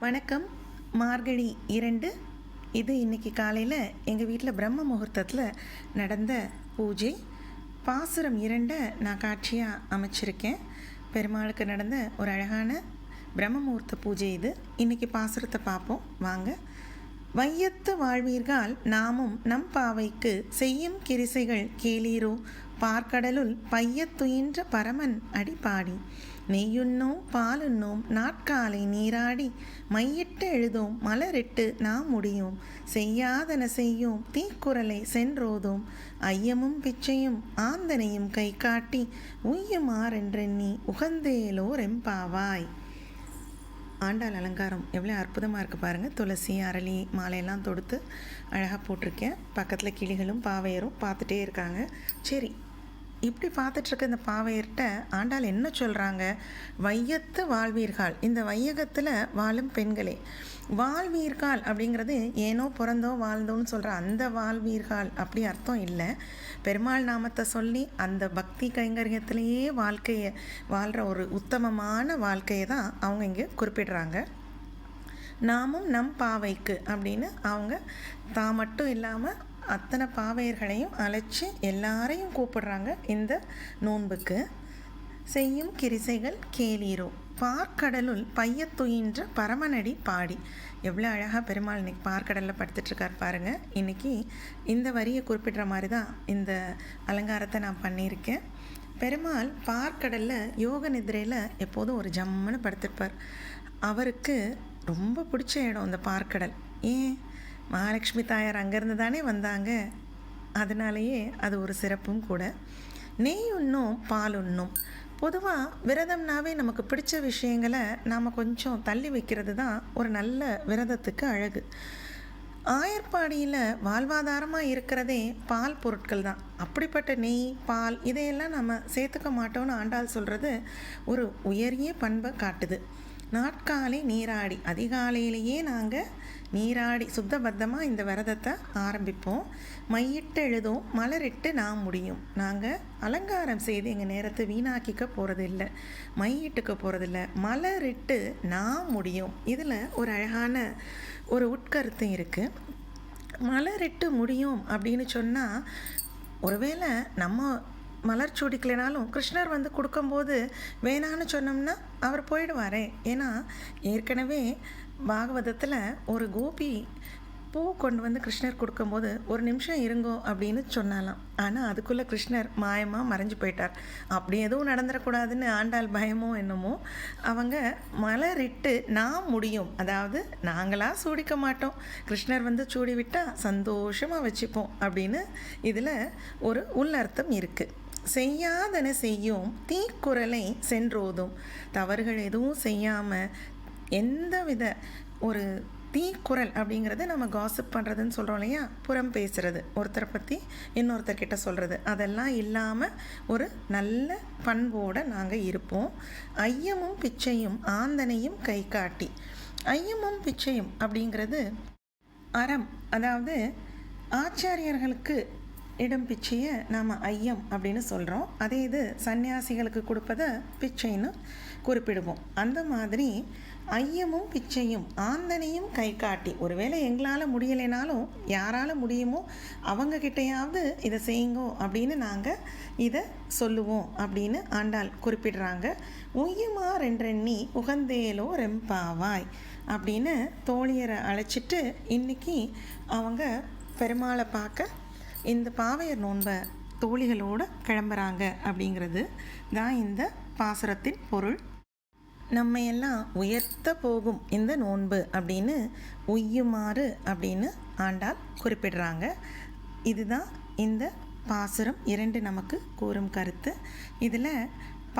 வணக்கம். மார்கழி இரண்டு. இது இன்னைக்கு காலையில் எங்கள் வீட்டில் பிரம்ம முகூர்த்தத்தில் நடந்த பூஜை. பாசுரம் இரண்டை நான் காட்சியாக அமைச்சிருக்கேன். பெருமாளுக்கு நடந்த ஒரு அழகான பிரம்ம முகூர்த்த பூஜை இது. இன்றைக்கி பாசுரத்தை பார்ப்போம். வாங்க. வையத்து வாழ்வீர்கள் நாமும் நம் பாவைக்கு செய்யும் கிரிசைகள் கேளீரோ? பார்க்கடலுள் பையத்துயின்ற பரமன் அடிப்பாடி நெய்யுண்ணோம் பாலுண்ணோம் நாட்காலை நீராடி மையிட்டு எழுதோம் மலரிட்டு நாம் முடியும். செய்யாதன செய்யும் தீக்குரலை சென்றோதோம். ஐயமும் பிச்சையும் ஆந்தனையும் கை காட்டி உய்யுமாறென்றெண்ணி உகந்தேலோர் எம்பாவாய் ஆண்டாள் அலங்காரம் எவ்வளோ அற்புதமாக இருக்குது பாருங்கள் துளசி அரளி மாலையெல்லாம் தொடுத்து அழகாக போட்டிருக்கேன். பக்கத்தில் கிளிகளும் பாவையரும் பார்த்துட்டே இருக்காங்க. சரி இப்படி பார்த்துட்ருக்க இந்த பாவையர்கிட்ட ஆண்டாள் என்ன சொல்கிறாங்க வையத்து வாழ்வீர்கள் இந்த வையகத்தில் வாழும் பெண்களே வாழ்வீர்கள் அப்படிங்கிறது ஏனோ பிறந்தோ வாழ்ந்தோன்னு சொல்கிற அந்த வாழ்வீர்கள் அப்படி அர்த்தம் இல்லை. பெருமாள் நாமத்தை சொல்லி அந்த பக்தி கைங்கரியத்திலேயே வாழ்க்கையை வாழ்கிற ஒரு உத்தமமான வாழ்க்கையை தான் அவங்க இங்கே குறிப்பிடுறாங்க. நாமும் நம் பாவைக்கு அப்படின்னு அவங்க தான் மட்டும் இல்லாமல் அத்தனை பாவையர்களையும் அழைச்சி எல்லாரையும் கூப்பிடுறாங்க இந்த நோன்புக்கு. செய்யும் கிரிசைகள் கேளீரோ. பார்க்கடலுள் பையத்துயின்ற பரமனடி பாடி. எவ்வளோ அழகாக பெருமாள் இன்னைக்கு பார்க்கடலில் படுத்துட்ருக்கார் பாருங்கள் இன்றைக்கி இந்த வரியை குறிப்பிடுற மாதிரி தான் இந்த அலங்காரத்தை நான் பண்ணியிருக்கேன். பெருமாள் பார்க்கடலில் யோக நிதிரையில் எப்போதும் ஒரு ஜம்முன்னு படுத்திருப்பார். அவருக்கு ரொம்ப பிடிச்ச இடம் இந்த பார்க்கடல். ஏன்? மகாலட்சுமி தாயார் அங்கேருந்து தானே வந்தாங்க. அதனாலேயே அது ஒரு சிறப்பும் கூட. நெய் உண்ணும் பால் உண்ணும். பொதுவாக விரதம்னாவே நமக்கு பிடிச்ச விஷயங்களை நாம் கொஞ்சம் தள்ளி வைக்கிறது தான் ஒரு நல்ல விரதத்துக்கு அழகு. ஆயர்பாடியில் வாழ்வாதாரமாக இருக்கிறதே பால் பொருட்கள் தான். அப்படிப்பட்ட நெய் பால் இதையெல்லாம் நம்ம சேர்த்துக்க மாட்டோம்னு ஆண்டாள் சொல்கிறது ஒரு உயரிய பண்பை காட்டுது. நாட்காலை நீராடி. அதிகாலையிலேயே நாங்கள் நீராடி சுத்தபத்தமாக இந்த விரதத்தை ஆரம்பிப்போம். மையிட்டு எழுதும் மலரிட்டு நான் முடியும். நாங்கள் அலங்காரம் செய்து எங்கள் நேரத்தை வீணாக்கிக்க போகிறதில்ல மையிட்டுக்க போகிறதில்ல மலரிட்டு நான் முடியும். இதில் ஒரு அழகான ஒரு உட்கருத்து இருக்குது மலரிட்டு முடியும் அப்படின்னு சொன்னால் ஒருவேளை நம்ம மலர் சூடிக்கலைனாலும் கிருஷ்ணர் வந்து கொடுக்கும்போது வேணான்னு சொன்னோம்னா அவர் போயிடுவாரே. ஏன்னா ஏற்கனவே பாகவதத்தில் ஒரு கோபி பூ கொண்டு வந்து கிருஷ்ணர் கொடுக்கும்போது ஒரு நிமிஷம் இருங்கோ அப்படின்னு சொன்னாலாம். ஆனால் அதுக்குள்ளே கிருஷ்ணர் மாயமாக மறைஞ்சு போயிட்டார். அப்படி எதுவும் நடந்துடக்கூடாதுன்னு ஆண்டாள் பயமோ என்னமோ அவங்க மலரிட்டு நான் முடியும். அதாவது நாங்களாக சூடிக்க மாட்டோம். கிருஷ்ணர் வந்து சூடி விட்டால் சந்தோஷமாக வச்சுப்போம் அப்படின்னு இதில் ஒரு உள்ளர்த்தம் இருக்குது செய்யாதன செய்யும் தீக்குறலை சென்றோதும். தவறுகள் எதுவும் செய்யாமல் எந்த வித ஒரு தீக்குறள் அப்படிங்கிறது நம்ம காசிப் பண்ணுறதுன்னு சொல்கிறோம் இல்லையா? புறம் பேசுகிறது ஒருத்தரை பற்றி இன்னொருத்தர்கிட்ட சொல்கிறது அதெல்லாம் இல்லாமல் ஒரு நல்ல பண்போடு நாங்கள் இருப்போம். ஐயமும் பிச்சையும் ஆந்தனையும் கை காட்டி ஐயமும் பிச்சையும் அப்படிங்கிறது அறம். அதாவது ஆச்சாரியர்களுக்கு இடம் பிச்சையை நாம் ஐயம் அப்படின்னு சொல்கிறோம் அதே இது சன்னியாசிகளுக்கு கொடுப்பதை பிச்சைன்னு குறிப்பிடுவோம். அந்த மாதிரி ஐயமும் பிச்சையும் ஆந்தனையும் கை காட்டி ஒருவேளை எங்களால் முடியலைனாலும் யாரால் முடியுமோ அவங்கக்கிட்டையாவது இதை செய்யுங்கோ அப்படின்னு நாங்கள் இதை சொல்லுவோம் அப்படின்னு ஆண்டாள் குறிப்பிடுறாங்க. உய்யுமா ரெண்டெண்ணி உகந்தேலோ ரெம்பாவாய் அப்படின்னு தோழியரை அழைச்சிட்டு இன்றைக்கி அவங்க பெருமாளை பார்க்க இந்த பாவையர் நோன்பை தோழிகளோடு கிளம்புறாங்க அப்படிங்கிறது தான் இந்த பாசுரத்தின் பொருள். நம்ம எல்லாம் உயர்த்த போகும் இந்த நோன்பு அப்படின்னு உய்யுமாறு அப்படின்னு ஆண்டால் குறிப்பிடுறாங்க. இதுதான் இந்த பாசுரம் இரண்டு நமக்கு கூறும் கருத்து. இதில்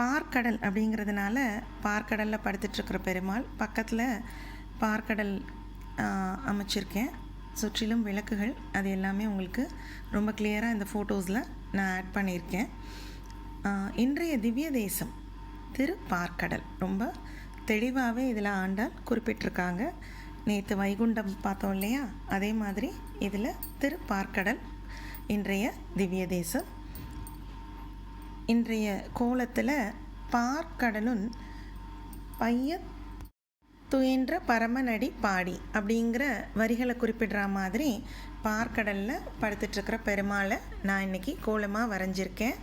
பார்க்கடல் அப்படிங்கிறதுனால பார்க்கடலில் படுத்துட்ருக்கிற பெருமாள் பக்கத்தில் பார்க்கடல் அமைச்சிருக்கேன். சுற்றிலும் விளக்குகள் அது எல்லாமே உங்களுக்கு ரொம்ப கிளியராக இந்த ஃபோட்டோஸில் நான் ஆட் பண்ணியிருக்கேன். இன்றைய திவ்ய தேசம் திரு பார்க்கடல் ரொம்ப தெளிவாகவே இதில் ஆண்டால் குறிப்பிட்டிருக்காங்க. நேற்று வைகுண்டம் பார்த்தோம் இல்லையா? அதே மாதிரி இதில் திரு பார்க்கடல் இன்றைய திவ்ய தேசம். இன்றைய கோலத்தில் பார்க்கடலுன் பைய துயின்ற பரமநடி பாடி அப்படிங்கிற வரிகளை குறிப்பிடுற மாதிரி பார்க்கடலில் படுத்துட்ருக்கிற பெருமாளை நான் இன்னைக்கு கோலமாக வரைஞ்சிருக்கேன்.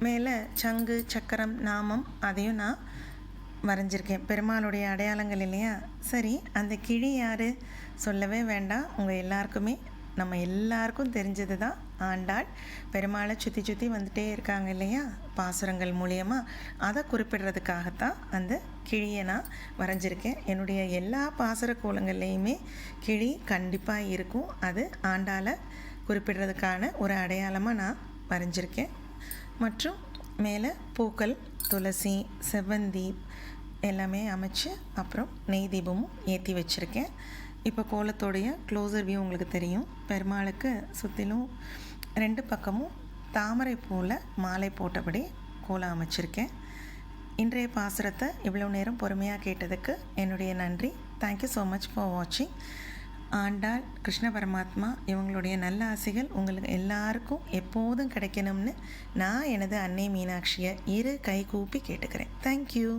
மேலே சங்கு சக்கரம் நாமம் அதையும் நான் வரைஞ்சிருக்கேன். பெருமாளுடைய அடையாளங்கள் இல்லையா? சரி அந்த கிளி யார்? சொல்லவே வேண்டாம். உங்கள் எல்லாருக்குமே நம்ம எல்லாருக்கும் தெரிஞ்சது தான் ஆண்டாள் பெருமாளை சுற்றி சுற்றி வந்துட்டே இருக்காங்க இல்லையா? பாசுரங்கள் மூலியமாக அதை குறிப்பிடுறதுக்காகத்தான் அந்த கிளியை நான் வரைஞ்சிருக்கேன். என்னுடைய எல்லா பாசுர கோலங்கள்லேயுமே கிளி கண்டிப்பாக இருக்கும். அது ஆண்டாளை குறிப்பிடுறதுக்கான ஒரு அடையாளமாக நான் வரைஞ்சிருக்கேன். மற்றும் மேலே பூக்கள் துளசி செவ்வந்தி எல்லாமே அமைச்சு அப்புறம் நெய் தீபமும் ஏற்றி வச்சுருக்கேன். இப்போ கோலத்தோடைய க்ளோசர் வியூ உங்களுக்கு தெரியும். பெருமாளுக்கு சுற்றிலும் ரெண்டு பக்கமும் தாமரை பூவில் மாலை போட்டபடி கோலம் அமைச்சிருக்கேன். இன்றைய பாசுரத்தை இவ்வளோ நேரம் பொறுமையாக கேட்டதுக்கு என்னுடைய நன்றி. தேங்க்யூ ஸோ மச் ஃபார் வாட்சிங் ஆண்டாள் கிருஷ்ண பரமாத்மா இவங்களுடைய நல்ல ஆசைகள் உங்களுக்கு எல்லாருக்கும் எப்போதும் கிடைக்கணும்னு நான் எனது அன்னை மீனாட்சியை இரு கை கூப்பி கேட்டுக்கிறேன். தேங்க்யூ